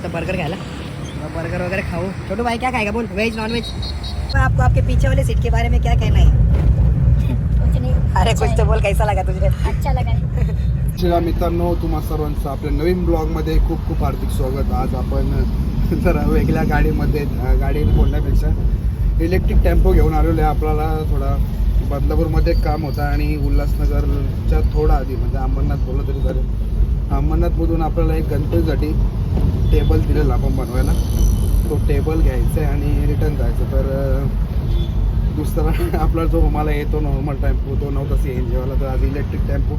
तो बर्गर खायला बर्गर वगैरह खाओ छोटू भाई क्या खाएगा बोल? वेज नॉन वेज आपको आपके पीछे वाले सीट के बारे में क्या कहना है? कुछ नहीं। अरे कुछ तो बोल कैसा लगा तुझे? अच्छा लगा जय मित्रांनो तुम्हा सर्वांचं आपल्या नवीन ब्लॉगमध्ये खूप खूप हार्दिक स्वागत. आज आपण जरा वेगळ्या गाडीमध्ये गाडी बोलण्यापेक्षा इलेक्ट्रिक टेम्पो घेऊन आलेलो आहे. आपल्याला थोडा बदलापूरमध्ये काम होता आणि उल्हासनगरच्या थोडा आधी म्हणजे अंबरनाथ बोललं तरी चालेल. अंबरनाथमधून आपल्याला एक गणपतीसाठी टेबल दिलेला आपण बनवायला. तो टेबल घ्यायचा आहे आणि रिटर्न जायचं. तर दुसरा आपला जो मला येतो नॉर्मल टेम्पो तो नव्हता सी एन जीवाला तर आज इलेक्ट्रिक टेम्पो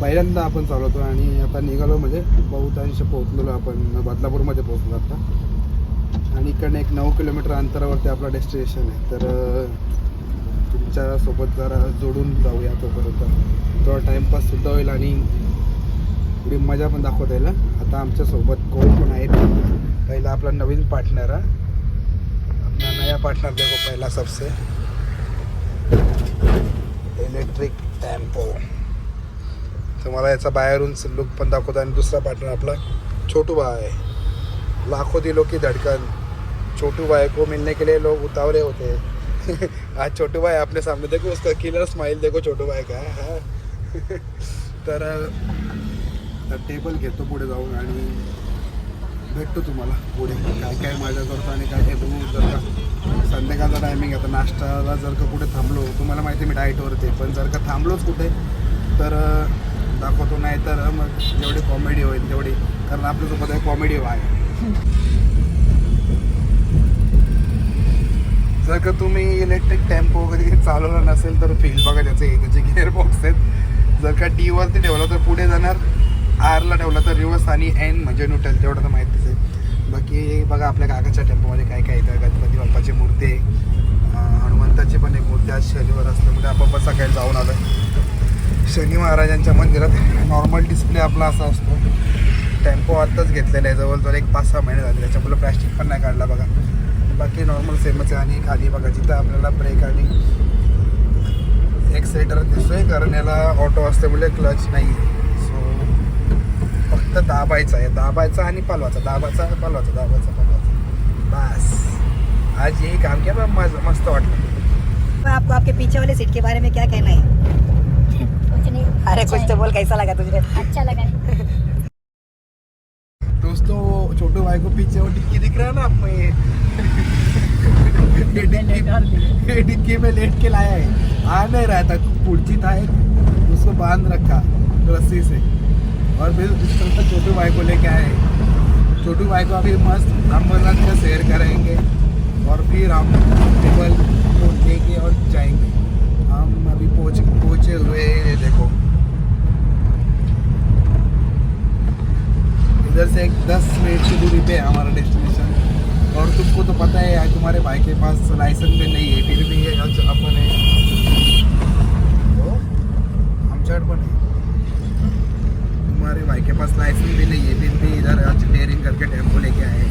पहिल्यांदा आपण चालवतो आणि आता निघालो म्हणजे बहुतांश पोहोचलेलो आपण बदलापूरमध्ये पोहोचलो आता. आणि इकडनं एक नऊ किलोमीटर अंतरावरती आपला डेस्टिनेशन आहे. तर तुमच्यासोबत जरा जोडून जाऊया तोपर्यंत. थोडा टाईमपाससुद्धा होईल आणि थोडी मजा पण दाखवता येईल आता आमच्यासोबत कोण पण आहेत. पहिला आपला नवीन पार्टनर आहे आपला नया पार्टनर देखो पहिला सबसे. इलेक्ट्रिक टेम्पो तुम्हाला याचा बाहेरून लुक पण दाखवतो आणि दुसरा पार्टनर आपला छोटू भाई लाखो दिलो की धड़कन. छोटू भाई को मिलने के लिए लोग उतावले होते. आज छोटू भाई आपने सामने देखो उसका किलर स्माइल देखो छोटू भाई का हा. तर तर टेबल घेतो पुढे जाऊन आणि भेटतो तुम्हाला पुढे. काय काय मजा करतो आणि काय काय तुम्ही जर का संध्याकाळचा टायमिंग आता नाश्ताला जर का कुठे थांबलो तुम्हाला माहिती आहे मी डाईटवर आहे, पण जर का थांबलोच कुठे तर दाखवतो. नाही तर मग जेवढी कॉमेडी होईल तेवढी. कारण आपल्यासोबत आहे कॉमेडी आहे. जर का तुम्ही इलेक्ट्रिक टेम्पो वगैरे चालवला नसेल तर फील बघा त्याचे त्याचे गिअर बॉक्स आहेत. जर का टीवरती ठेवलं तर पुढे जाणार आरला ठेवला तर रिवर्स आणि एन म्हणजे न्यूट्रल तेवढं तर माहितीच आहे. बाकी बघा आपल्या काकाच्या टेम्पोमध्ये काय काय येतं गणपती बाप्पाची मूर्ती आहे. हनुमंताची पण एक मूर्ती आज शनिवार असल्यामुळे आपण पण सकाळी जाऊन आलो शनी महाराजांच्या मंदिरात नॉर्मल डिस्प्ले आपला असा असतो. टेम्पो आत्ताच घेतलेला आहे जवळजवळ एक पाच सहा महिने झाले त्याच्यामुळे प्लॅस्टिक पण नाही काढला बघा. बाकी नॉर्मल सेमच आहे आणि खाली बघा जिथं आपल्याला ब्रेक आणि एक्सिलेटर दिसतोय कारण याला ऑटो असल्यामुळे क्लच नाही आहे फक्त दाबायचा आहे. दाबायचा आणि पालवाचा. दाबायचा पालवाचा दाबायचा पालवाचा. बस. आज यही काम किया मस्त वाटलं. आपको आपके पीछे वाले सीट के बारे में क्या कहना है? कुछ नहीं। अरे कुछ तो बोल कैसा लगा तुझे? अच्छा लगा। दोस्तों छोटू भाई को पीछे वो डिक्की दिख रहा है ना आप ये डिक्की में लेट के लाया है। आ नहीं रहा था पुर्ची था एक। उसको बाँध रखा रस्सी से। और फिर तरह से छोटू भाई को लेके आए। छोटू भाई को अभी मस्त अमरनाथ का सैर करेंगे और फिर हम टेबल को लेके और जाएँगे। हम अभी पहुँच, पहुँचे हुए देखो। इधर से एक दस मिनट की दूरी पे हमारा डेस्टिनेशन और तुमको तो पता है यार तुम्हारे भाई के पास लाइसेंस भी नहीं है, फिर भी ये है। तो आमच्याकडे पण है। तुम्हारे भाई के पास लाइसेंस भी नहीं है फिर भी इधर आज डेयरिंग करके टेंपो लेके आए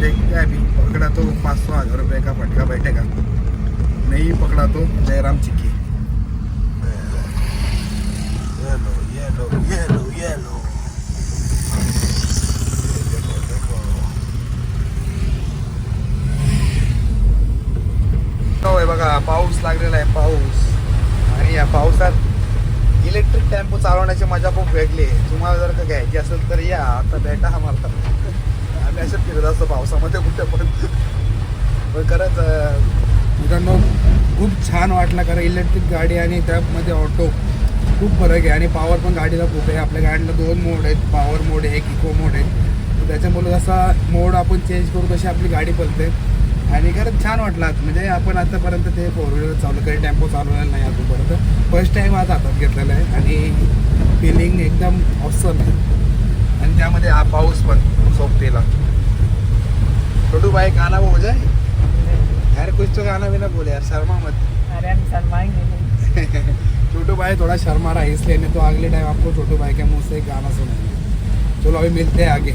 देखते हैं अभी पकड़ा तो पाँच सौ हज़ार रुपये का फटका बैठेगा नहीं पकड़ा तो जयराम चिक्की ये लो ये लो ये लो ये लो बघा इलेक्ट्रिक टेम्पो चालवण्याची मजा खूप वेगळी आहे. तुम्हाला जर का घ्यायची असेल तर या आता भेटा आम्हाला आम्ही असे फिरत असतो पावसामध्ये कुठे पण. पण खरंच मित्रांनो खूप छान वाटलं कारण इलेक्ट्रिक गाडी आणि त्यामध्ये ऑटो खूप फरक आहे. आणि पॉवर पण गाडीला खूप आहे. आपल्या गाडीला दोन मोड आहेत. पॉवर मोड आहे एक इको मोड आहे. त्याच्यामुळे जसा मोड आपण चेंज करू तशी आपली गाडी पलते. आणि खरंच छान वाटलं. म्हणजे आपण आतापर्यंत ते फोर व्हीलर चालू काही टेम्पो चालवलेला नाही अजूनपर्यंत. फर्स्ट टाईम आज हातात घेतलेला आहे. आणि फिलिंग एकदम ऑसम आहे. आणि त्यामध्ये हा पाऊस पण सोबतीला. छोटू भाई गाना हो जाए यार कुछ तो गाना भी ना बोले यार शर्मा मत. अरे हम शर्माएंगे नहीं छोटू भाई थोड़ा शर्मा रहा है इसलिए नहीं तो अगले टाइम आपको छोटू भाई के मुंह से गाना सुनाएंगे चलो अभी मिलते हैं आगे.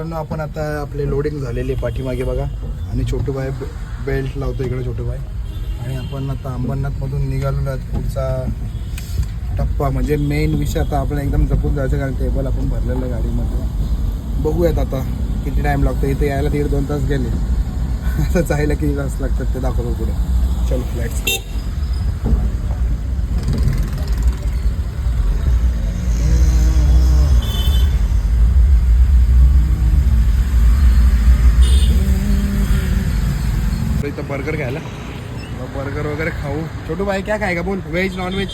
मित्रांनो आपण आता आपले लोडिंग झालेली आहे पाठीमागे बघा. आणि छोटू बाय बेल्ट लावतो इकडे छोटू बाय आणि आपण आता अंबरनाथमधून निघालो पुढचा टप्पा. म्हणजे मेन विषय आता आपण एकदम जपून जायचं कारण टेबल आपण भरलेलं आहे गाडीमध्ये. बघूयात आता किती टाईम लागतो. इथे यायला दीड दोन तास गेले. आता जायला किती तास लागतात ते दाखवतो पुढे. चल फ्लॅट्स बर्गर घ्यायला बर्गर वगैरे खाऊ. छोटू भाई क्या खाएगा? बोल. वेज नॉन वेज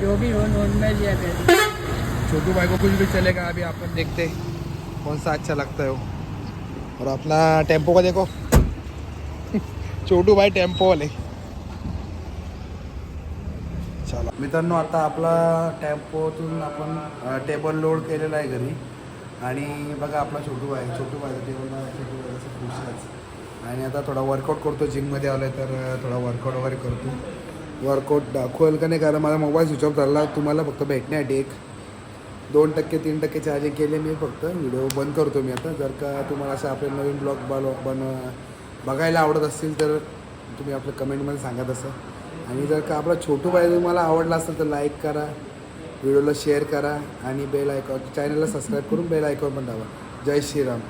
जो भी हो नॉन या छोटू भाई को कुछ भी चलेगा अभी अपन देखते कौन सा अच्छा लगता है वो. और अपना टेम्पो का देखो. छोटू भाई टेम्पो वाले. चला. मित्रांनो आता आपला टेम्पोतून आपण टेबल लोड केलेला आहे घरी. आणि बघा आपला छोटू भाई. छोटू भाई टेबल छोटू भाई खुश आणि आता थोडा वर्कआउट करतो जिममध्ये आलं आहे तर थोडा वर्कआउट वगैरे करतो. वर्कआउट दाखवेल का नाही? कारण माझा मोबाईल स्विच ऑफ झाला. तुम्हाला फक्त भेटण्यासाठी एक. दोन टक्के तीन टक्के चार्जिंग केले मी फक्त. व्हिडिओ बंद करतो मी आता. जर का तुम्हाला असं आपले नवीन ब्लॉग बनव बन बघायला आवडत असतील तर तुम्ही आपलं कमेंटमध्ये सांगत असं आणि जर का आपला छोटू बाई तुम्हाला आवडला असेल तर लाईक करा. व्हिडिओला शेअर करा. आणि बेल आयकॉन चॅनलला सबस्क्राईब करून बेल आयकॉन पण दाबा. जय श्रीराम.